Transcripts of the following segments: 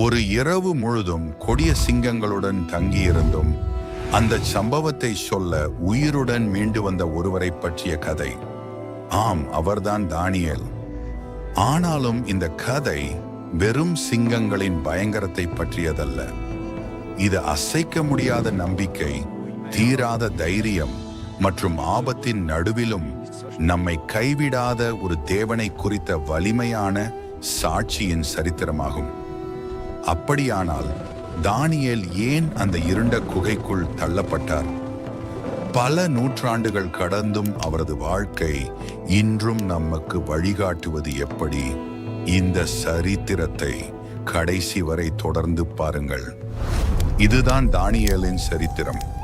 ஒரு இரவு முழுதும் கொடிய சிங்கங்களுடன் தங்கியிருந்தும் அந்த சம்பவத்தை சொல்ல உயிருடன் மீண்டு வந்த ஒருவரை பற்றிய கதை. ஆம் அவர்தான் தானியல். ஆனாலும் இந்த கதை வெறும் சிங்கங்களின் பயங்கரத்தை பற்றியதல்ல. இது அசைக்க முடியாத நம்பிக்கை தீராத தைரியம் மற்றும் ஆபத்தின் நடுவிலும் நம்மை கைவிடாத ஒரு தேவனை குறித்த வலிமையான சாட்சியின் சரித்திரமாகும். அப்படியானால் தானியேல் ஏன் அந்த இருண்ட குகைக்குள் தள்ளப்பட்டார்? பல நூற்றாண்டுகள் கடந்தும் அவரது வாழ்க்கை இன்றும் நமக்கு வழிகாட்டுவது எப்படி? இந்த சரித்திரத்தை கடைசி வரை தொடர்ந்து பாருங்கள். இதுதான் தானியேலின் சரித்திரம்.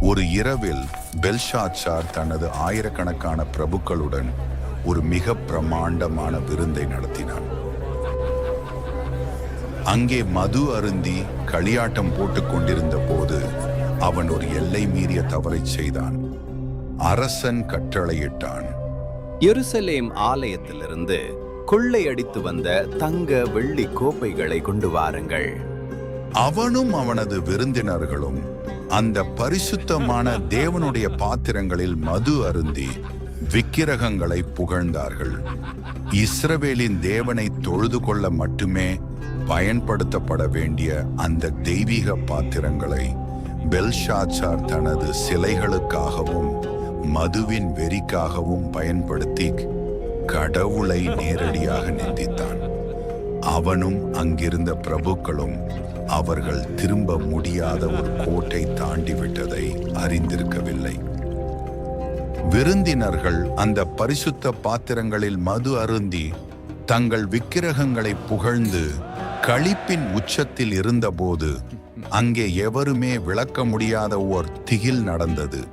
ஒரு இரவில் பெல்ஷாச்சார் தனது ஆயிரக்கணக்கான பிரபுக்களுடன் ஒரு மிக பிரமாண்டமான விருந்தை நடத்தினான். அங்கே மது அருந்தி களியாட்டம் போட்டுக் கொண்டிருந்த போது அவன் ஒரு எல்லை மீறிய தவறைச் செய்தான். அரசன் கட்டளையிட்டான். எருசலேம் ஆலயத்திலிருந்து கொள்ளையடித்து வந்த தங்க வெள்ளி கோப்பைகளை கொண்டு வாருங்கள். அவனும் அவனது விருந்தினர்களும் அந்த பரிசுத்தமான தேவனுடைய பாத்திரங்களில் மது அருந்தி விக்கிரகங்களை புகழ்ந்தார்கள். இஸ்ரவேலின் தேவனை தொழுது கொள்ள மட்டுமே பயன்படுத்தப்பட வேண்டிய அந்த தெய்வீக பாத்திரங்களை பெல்ஷாச்சார் தனது சிலைகளுக்காகவும் மதுவின் வெறிக்காகவும் பயன்படுத்தி கடவுளை நேரடியாக நிந்தித்தான். அவனும் அங்கிருந்த பிரபுக்களும் அவர்கள் திரும்ப முடியாத ஒரு கோட்டை தாண்டி விட்டதை அறிந்திருக்கவில்லை. விருந்தினர்கள் அந்த பரிசுத்த பாத்திரங்களில் மது அருந்தி தங்கள் விக்கிரகங்களை புகழ்ந்து களிப்பின் உச்சத்தில் இருந்தபோது அங்கே எவருமே விளக்க முடியாத ஓர் திகில் நடந்தது.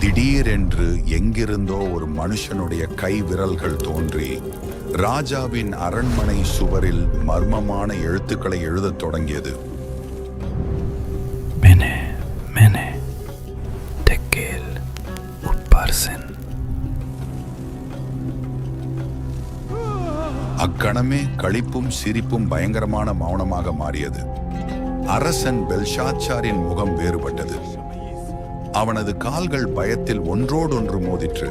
திடீரென்று எங்கிருந்தோ ஒரு மனுஷனுடைய கை விரல்கள் தோன்றி ராஜாவின் அரண்மனை சுவரில் மர்மமான எழுத்துக்களை எழுதத் தொடங்கியது. அக்கணமே களிப்பும் சிரிப்பும் பயங்கரமான மௌனமாக மாறியது. அரசன் பெல்ஷாச்சாரின் முகம் வேறுபட்டது. அவனது கால்கள் பயத்தில் ஒன்றோடொன்று மோதிற்று.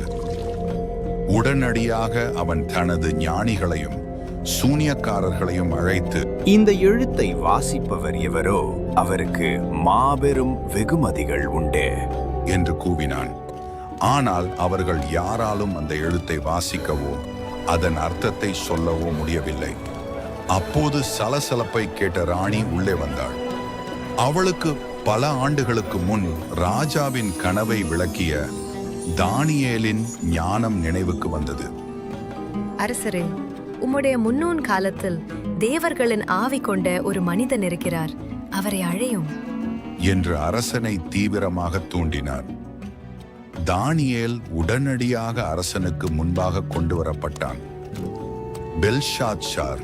உடனடியாக அவன் தனது ஞானிகளையும் சூனியக்காரர்களையும் அழைத்து இந்த எழுத்தை வாசிப்பவர் எவரோ அவருக்கு மாபெரும் வெகுமதிகள் உண்டு. என்று கூவினான். ஆனால் அவர்கள் யாராலும் அந்த எழுத்தை வாசிக்கவோ அதன் அர்த்தத்தை சொல்லவோ முடியவில்லை. அப்போது சலசலப்பை கேட்ட ராணி உள்ளே வந்தாள். அவளுக்கு பல ஆண்டுகளுக்கு முன் ராஜாவின் கனவை விளக்கிய தானியேலின் ஞானம் நினைவுக்கு வந்தது. அரசரே உம்முடைய முன்னோன் காலத்தில் தேவர்களின் ஆவி கொண்ட ஒரு மனிதன் இருக்கிறார். அவரை அழையும். என்று அரசனை தீவிரமாக தூண்டினார் தானியேல் உடனடியாக அரசனுக்கு முன்பாக கொண்டு வரப்பட்டான். பெல்ஷாத்ஷார்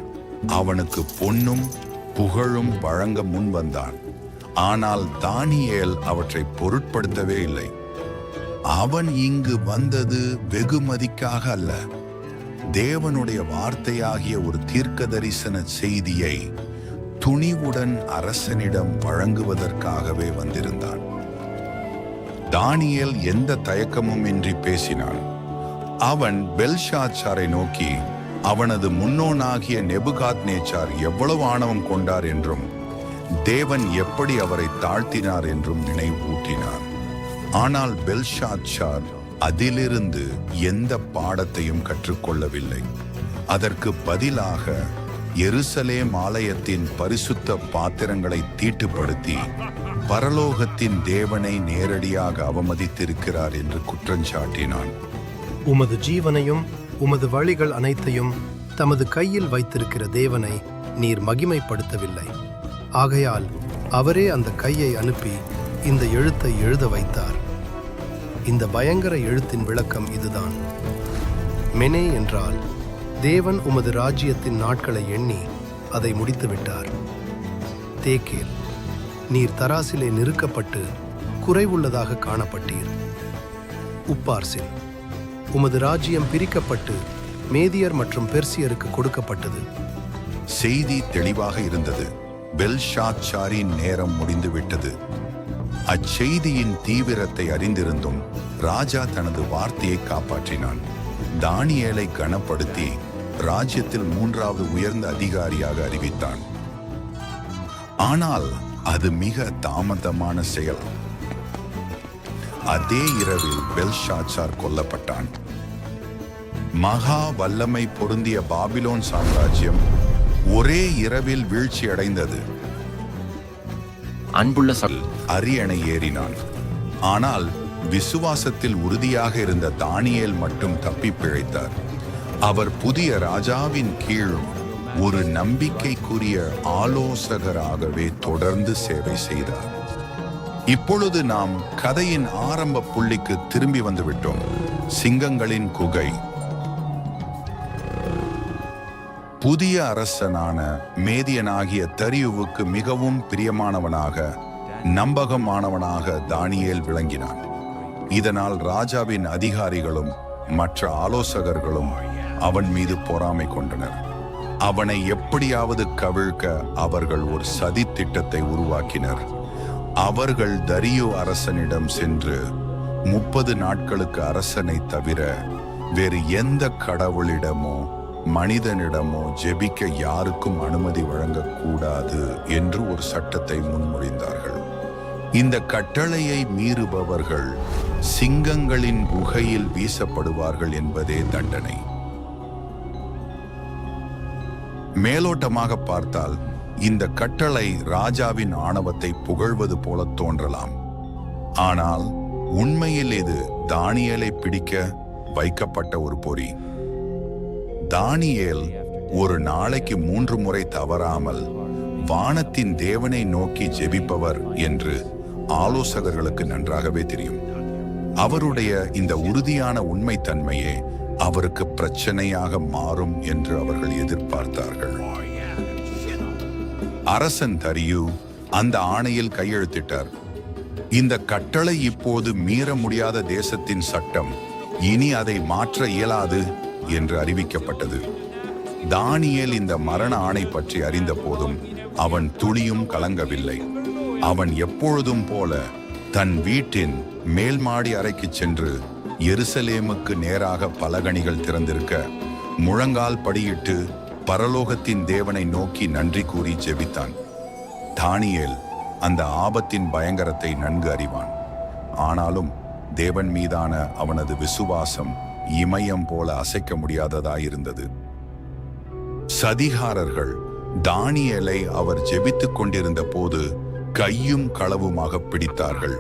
அவனுக்கு பொன்னும் புகழும் வழங்க முன் வந்தான். ஆனால் தானியேல் அவற்றை பொருட்படுத்தவே இல்லை. அவன் இங்கு வந்தது வெகுமதிக்காக அல்ல. தேவனுடைய வார்த்தையாகிய ஒரு தீர்க்க தரிசன செய்தியை துணிவுடன் அரசனிடம் வழங்குவதற்காகவே வந்திருந்தான். தானியல் எந்த தயக்கமும் இன்றி பேசினான். அவன் பெல்ஷாச்சாரை நோக்கி அவனது முன்னோனாகிய நெபுகாத் நேச்சார் எவ்வளவு ஆணவம் கொண்டார் என்றும் தேவன் எப்படி அவரை தாழ்த்தினார் என்றும் நினைவூட்டினார் ஆனால் பெல்ஷாச்சார் அதிலிருந்து எந்த பாடத்தையும் கற்றுக்கொள்ளவில்லை. அதற்கு பதிலாக எருசலேம் ஆலயத்தின் பரிசுத்த பாத்திரங்களை தீட்டுப்படுத்தி பரலோகத்தின் தேவனை நேரடியாக அவமதித்திருக்கிறார் என்று குற்றஞ்சாட்டினான் உமது ஜீவனையும் உமது வழிகள் அனைத்தையும் தமது கையில் வைத்திருக்கிற தேவனை நீர் மகிமைப்படுத்தவில்லை. ஆகையால் அவரே அந்த கையை அனுப்பி இந்த எழுத்தை எழுத வைத்தார். இந்த பயங்கர எழுத்தின் விளக்கம் இதுதான். மெனே என்றால் தேவன் உமது ராஜ்யத்தின் நாட்களை எண்ணி அதை முடித்துவிட்டார். தேக்கேல். நீர் தராசிலே நெருக்கப்பட்டு குறைவுள்ளதாக காணப்பட்டீர். உப்பார்சின் உமது ராஜ்யம் பிரிக்கப்பட்டு மேதியர் மற்றும் பெர்சியருக்கு கொடுக்கப்பட்டது. செய்தி தெளிவாக இருந்தது. பெல்ஷாச்சாரின் நேரம் முடிந்துவிட்டது. அச்செய்தியின் தீவிரத்தை அறிந்திருந்தும் ராஜா தனது வார்த்தையை காப்பாற்றினான். தானியலை கனப்படுத்தி ராஜ்யத்தில் மூன்றாவது உயர்ந்த அதிகாரியாக அறிவித்தான். ஆனால் அது மிக தாமதமான செயல். அதே இரவில் பெல்ஷாச்சார் கொல்லப்பட்டான். மகா வல்லமை பொருந்திய பாபிலோன் சாம்ராஜ்யம் ஒரே இரவில் வீழ்ச்சி அடைந்தது. அன்புள்ள சகோதரர்களே, அரியணை ஏறினான். ஆனால் விசுவாசத்தில் உறுதியாக இருந்த தானியேல் மட்டும் தப்பி பிழைத்தார். அவர் புதிய ராஜாவின் கீழ் ஒரு நம்பிக்கைக்குரிய ஆலோசகராகவே தொடர்ந்து சேவை செய்தார். இப்பொழுது நாம் கதையின் ஆரம்ப புள்ளிக்கு திரும்பி வந்துவிட்டோம். சிங்கங்களின் குகை. புதிய அரசனான மேதியனாகிய தரியுவுக்கு மிகவும் பிரியமானவனாக நம்பகமானவனாக தானியேல் விளங்கினான். இதனால் ராஜாவின் அதிகாரிகளும் மற்ற ஆலோசகர்களும் அவன் மீது பொறாமை கொண்டனர். அவனை எப்படியாவது கவிழ்க்க அவர்கள் ஒரு சதி திட்டத்தை உருவாக்கினர். அவர்கள் தரியு அரசனிடம் சென்று முப்பது நாட்களுக்கு அரசனை தவிர வேறு எந்த கடவுளிடமோ மனிதனிடமோ ஜெபிக்க யாருக்கும் அனுமதி வழங்கக்கூடாது என்று ஒரு சட்டத்தை முன்மொழிந்தார்கள். இந்த கட்டளையை மீறுபவர்கள் சிங்கங்களின் குகையில் வீசப்படுவார்கள் என்பதே தண்டனை. மேலோட்டமாக பார்த்தால் இந்த கட்டளை ராஜாவின் ஆணவத்தை புகழ்வது போல தோன்றலாம். ஆனால் உண்மையில் இது தானியலை பிடிக்க வைக்கப்பட்ட ஒரு பொறி. தானியேல் ஒரு நாளைக்கு மூன்று முறை தவறாமல் வானத்தின் தேவனை நோக்கி ஜெபிப்பவர் என்று ஆலோசகர்களுக்கு நன்றாகவே தெரியும். அவருடைய இந்த உறுதியான உண்மைத்தன்மையே அவருக்கு பிரச்சனையாக மாறும் என்று அவர்கள் எதிர்பார்த்தார்கள். அரசன் தரியு அந்த ஆணையில் கையெழுத்திட்டார். இந்த கட்டளை இப்போது மீற முடியாத தேசத்தின் சட்டம் இனி அதை மாற்ற இயலாது என்று அறிவிக்கப்பட்டது. தானியேல் இந்த மரண ஆணை பற்றி அறிந்த போதும் அவன் துளியும் கலங்கவில்லை. அவன் எப்பொழுதும் போல தன் வீட்டின் மேல்மாடி அறைக்கு சென்று எருசலேமுக்கு நேராக பலகணிகள் திறந்திருக்க முழங்கால் படியிட்டு பரலோகத்தின் தேவனை நோக்கி நன்றி கூறி ஜெபித்தான். தானியேல் அந்த ஆபத்தின் பயங்கரத்தை நன்கு அறிவான். ஆனாலும் தேவன் மீதான அவனது விசுவாசம் இமயம் போல அசைக்க முடியாததாயிருந்தது. சதிகாரர்கள் தானியேலை அவர் ஜெபித்துக் கொண்டிருந்த போது கையும் களவுமாக பிடித்தார்கள்.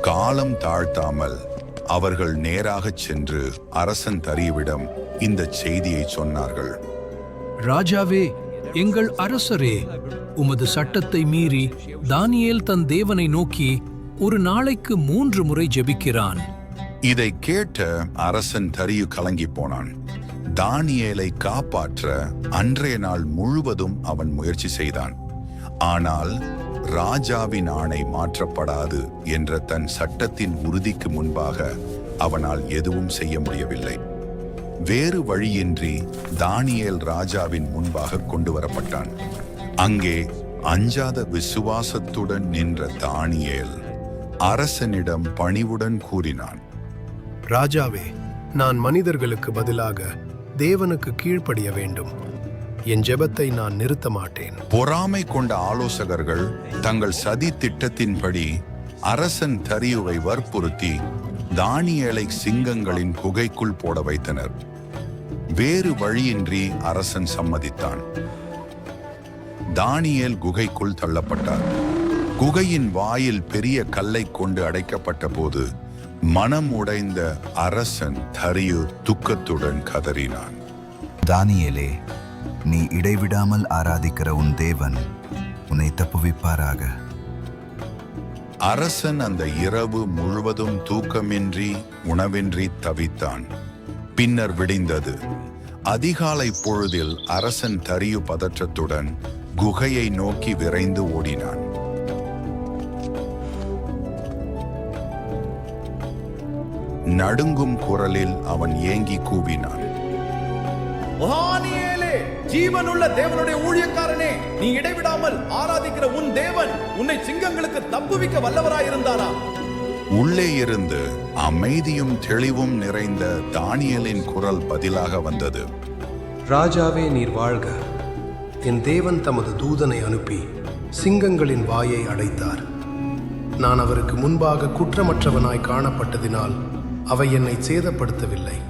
காலம் தாழ்த்தாமல் அவர்கள் நேராகச் சென்று அரசன் தரியுவிடம் இந்த செய்தியை சொன்னார்கள். ராஜாவே எங்கள் அரசரே உமது சட்டத்தை மீறி தானியேல் தன் தேவனை நோக்கி ஒரு நாளைக்கு மூன்று முறை ஜெபிக்கிறான். இதை கேட்ட அரசன் தரியு கலங்கி போனான். தானியேலை காப்பாற்ற அன்றைய நாள் முழுவதும் அவன் முயற்சி செய்தான். ஆனால் ராஜாவின் ஆணை மாற்றப்படாது என்ற தன் சட்டத்தின் உறுதிக்கு முன்பாக அவனால் எதுவும் செய்ய முடியவில்லை. வேறு வழியின்றி தானியேல் ராஜாவின் முன்பாக கொண்டு வரப்பட்டான். அங்கே அஞ்சாத விசுவாசத்துடன் நின்ற தானியேல் அரசனிடம் பணிவுடன் கூறினான். ராஜாவே நான் மனிதர்களுக்கு பதிலாக தேவனுக்கு கீழ்ப்படிய வேண்டும். என் ஜெபத்தை நான் நிறுத்த மாட்டேன். பொறாமை கொண்ட ஆலோசகர்கள் தங்கள் சதி திட்டத்தின்படி அரசன் தரியுவை வற்புறுத்தி தானியேலை சிங்கங்களின் குகைக்குள் போட வைத்தனர். வேறு வழியின்றி அரசன் சம்மதித்தான். தானியேல் குகைக்குள் தள்ளப்பட்டார். குகையின் வாயில் பெரிய கல்லை கொண்டு அடைக்கப்பட்ட போது மனம் உடைந்த அரசன் தரியு துக்கத்துடன் கதறினான். தானியேலே நீ இடைவிடாமல் ஆராதிக்கிற உன் தேவன் உன்னை தப்புவிப்பாராக. அரசன் அந்த இரவு முழுவதும் தூக்கமின்றி உணவின்றி தவித்தான். பின்னர் விடிந்தது. அதிகாலை பொழுதில் அரசன் தரியு பதற்றத்துடன் குகையை நோக்கி விரைந்து ஓடினான். நடுங்கும் குரலில் அவன் ஏங்கி கூவினான். ஜீவனுள்ள தேவனுடைய ஊழியக்காரனே நீ இடைவிடாமல் ஆராதிக்கிற உன் தேவன் உன்னை சிங்கங்களுக்கு தப்புவிக்க வல்லவராயிருந்தாரா? உள்ளே இருந்து அமைதியும் தெளிவும் நிறைந்த தானியலின் குரல் பதிலாக வந்தது. ராஜாவே நீர் வாழ்க. என் தேவன் தமது தூதனை அனுப்பி சிங்கங்களின் வாயை அடைத்தார். நான் அவருக்கு முன்பாக குற்றமற்றவனாய் காணப்பட்டதினால் அவை என்னை சேதப்படுத்தவில்லை.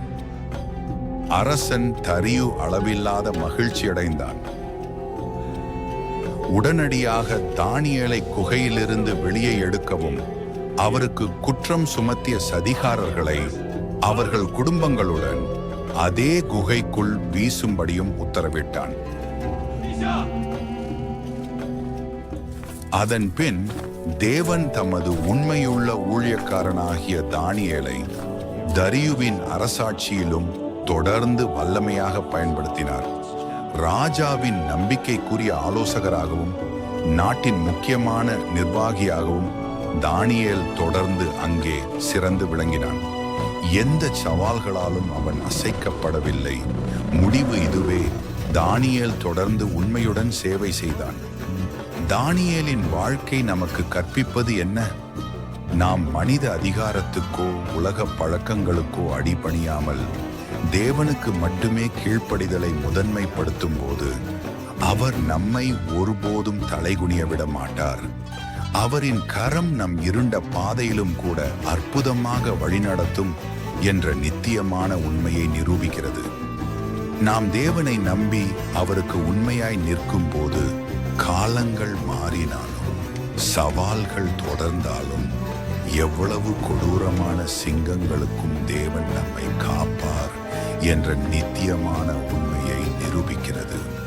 அரசன் தரியு அளவில்லாத மகிழ்ச்சி அடைந்தான் உடனடியாக தானியலை குகையிலிருந்து வெளியே எடுக்கவும் அவருக்கு குற்றம் சுமத்திய சதிகாரர்களை அவர்கள் குடும்பங்களுடன் அதே குகைக்குள் வீசும்படியும் உத்தரவிட்டான். அதன் பின் தேவன் தமது உண்மையுள்ள ஊழியக்காரனாகிய தானியலை தரியுவின் அரசாட்சியிலும் தொடர்ந்து வல்லமையாக பயன்படுத்தினார். ராஜாவின் நம்பிக்கைக்குரிய ஆலோசகராகவும் நாட்டின் முக்கியமான நிர்வாகியாகவும் தானியல் தொடர்ந்து அங்கே சிறந்து விளங்கினான். எந்த சவால்களாலும் அவன் அசைக்கப்படவில்லை. முடிவு இதுவே. தானியல் தொடர்ந்து உண்மையுடன் சேவை செய்தான். தானியலின் வாழ்க்கை நமக்கு கற்பிப்பது என்ன? நாம் மனித அதிகாரத்துக்கோ உலக பழக்கங்களுக்கோ அடிபணியாமல் தேவனுக்கு மட்டுமே கீழ்ப்படிதலை முதன்மைப்படுத்தும் போது அவர் நம்மை ஒருபோதும் தலைகுனிய விட மாட்டார். அவரின் கரம் நம் இருண்ட பாதையிலும் கூட அற்புதமாக வழிநடத்தும் என்ற நித்தியமான உண்மையை நிரூபிக்கிறது. நாம் தேவனை நம்பி அவருக்கு உண்மையாய் நிற்கும் போது காலங்கள் மாறினாலும் சவால்கள் தொடர்ந்தாலும் எவ்வளவு கொடூரமான சிங்கங்களுக்கும் தேவன் நம்மை காப்பார் என்ற நித்தியமான உண்மையை நிரூபிக்கிறது.